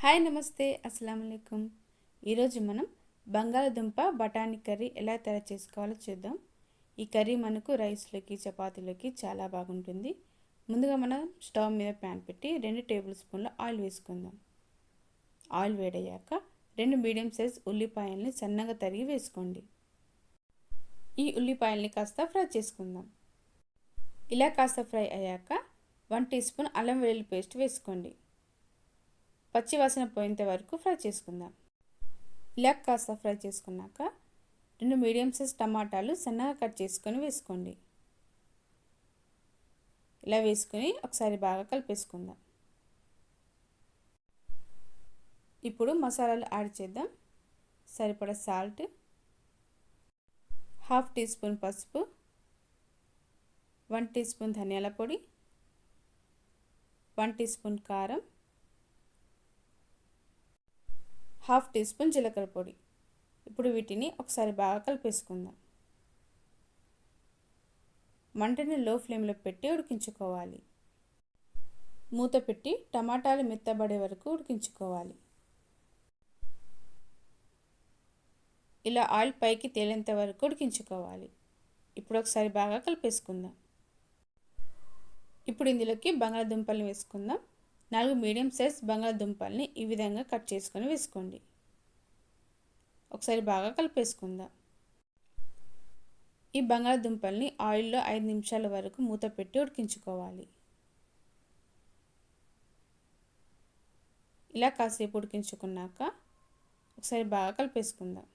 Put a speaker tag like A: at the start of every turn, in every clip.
A: Hi నమస్తే. అస్సలం అయికం ఈరోజు మనం బంగాళదుంప బఠానీ కర్రీ ఎలా తయారు చేసుకోవాలో చూద్దాం. ఈ కర్రీ మనకు రైస్లోకి చపాతీలోకి చాలా బాగుంటుంది. ముందుగా మనం స్టవ్ మీద ప్యాన్ పెట్టి రెండు టేబుల్ స్పూన్ల ఆయిల్ వేసుకుందాం. ఆయిల్ వేడయ్యాక రెండు మీడియం సైజ్ ఉల్లిపాయల్ని సన్నగా తరిగి వేసుకోండి. ఈ ఉల్లిపాయల్ని కాస్త ఫ్రై చేసుకుందాం. ఇలా కాస్త ఫ్రై అయ్యాక వన్ టీ స్పూన్ అల్లం వెల్లుల్లి పేస్ట్ వేసుకోండి. పచ్చి వాసన పోయేంత వరకు ఫ్రై చేసుకుందాం. ఇలా కాస్త ఫ్రై చేసుకున్నాక రెండు మీడియం సైజ్ టమాటాలు సన్నగా కట్ చేసుకొని వేసుకోండి. ఇలా వేసుకొని ఒకసారి బాగా కలిపేసుకుందాం. ఇప్పుడు మసాలాలు యాడ్ చేద్దాం. సరిపడ సాల్ట్ హాఫ్ టీ స్పూన్ పసుపు వన్ టీ స్పూన్ ధనియాల పొడి వన్ టీ స్పూన్ కారం హాఫ్ టీ స్పూన్ జీలకర్ర పొడి. ఇప్పుడు వీటిని ఒకసారి బాగా కలిపేసుకుందాం. మంటని లో ఫ్లేమ్లో పెట్టి ఉడికించుకోవాలి. మూత పెట్టి టమాటాలు మెత్తబడే వరకు ఉడికించుకోవాలి. ఇలా ఆయిల్ పైకి తేలేంత వరకు ఉడికించుకోవాలి. ఇప్పుడు ఒకసారి బాగా కలిపేసుకుందాం. ఇప్పుడు ఇందులోకి బంగాళదుంపల్ని వేసుకుందాం. నాలుగు మీడియం సైజ్ బంగాళదుంపల్ని ఈ విధంగా కట్ చేసుకొని వేసుకోండి. ఒకసారి బాగా కలిపేసుకుందాం. ఈ బంగాళదుంపల్ని ఆయిల్లో ఐదు నిమిషాల వరకు మూత పెట్టి ఉడికించుకోవాలి. ఇలా కాసేపు ఉడికించుకున్నాక ఒకసారి బాగా కలిపేసుకుందాం.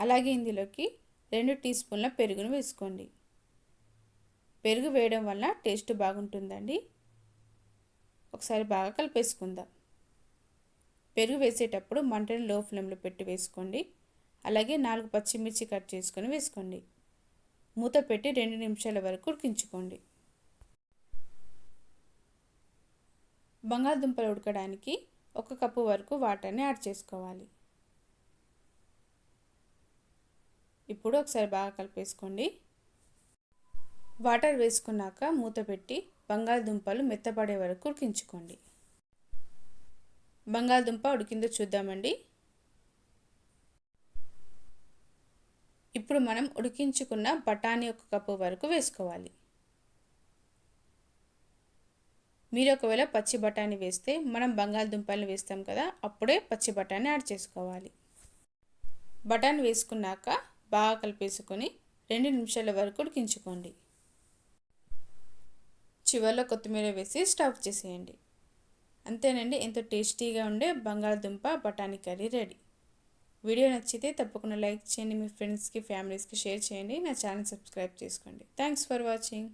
A: అలాగే ఇందులోకి రెండు టీ స్పూన్ల పెరుగును వేసుకోండి. పెరుగు వేయడం వల్ల టేస్ట్ బాగుంటుందండి. ఒకసారి బాగా కలిపేసుకుందాం. పెరుగు వేసేటప్పుడు మంటని లో ఫ్లేమ్లో పెట్టి వేసుకోండి. అలాగే నాలుగు పచ్చిమిర్చి కట్ చేసుకొని వేసుకోండి. మూత పెట్టి రెండు నిమిషాల వరకు ఉడికించుకోండి. బంగాళదుంపలు ఉడకడానికి ఒక కప్పు వరకు వాటర్ని యాడ్ చేసుకోవాలి. ఇప్పుడు ఒకసారి బాగా కలిపేసుకోండి. వాటర్ వేసుకున్నాక మూత పెట్టి బంగాళదుంపలు మెత్తపడే వరకు ఉడికించుకోండి. బంగాళదుంప ఉడికిందో చూద్దామండి. ఇప్పుడు మనం ఉడికించుకున్న బఠానీ ఒక కప్పు వరకు వేసుకోవాలి. మీరు ఒకవేళ పచ్చి బఠానీ వేస్తే మనం బంగాళదుంపలు వేస్తాం కదా అప్పుడే పచ్చి బఠానీ యాడ్ చేసుకోవాలి. బఠానీ వేసుకున్నాక బాగా కలిపేసుకొని రెండు నిమిషాల వరకు ఉడికించుకోండి. చివరిలో కొత్తిమీర వేసి స్టవ్ చేసేయండి. అంతేనండి ఎంతో టేస్టీగా ఉండే బంగాళదుంప బఠానీ కర్రీ రెడీ. వీడియో నచ్చితే తప్పకుండా లైక్ చేయండి మీ ఫ్రెండ్స్కి ఫ్యామిలీస్కి షేర్ చేయండి నా ఛానల్ సబ్స్క్రైబ్ చేసుకోండి. Thanks for watching.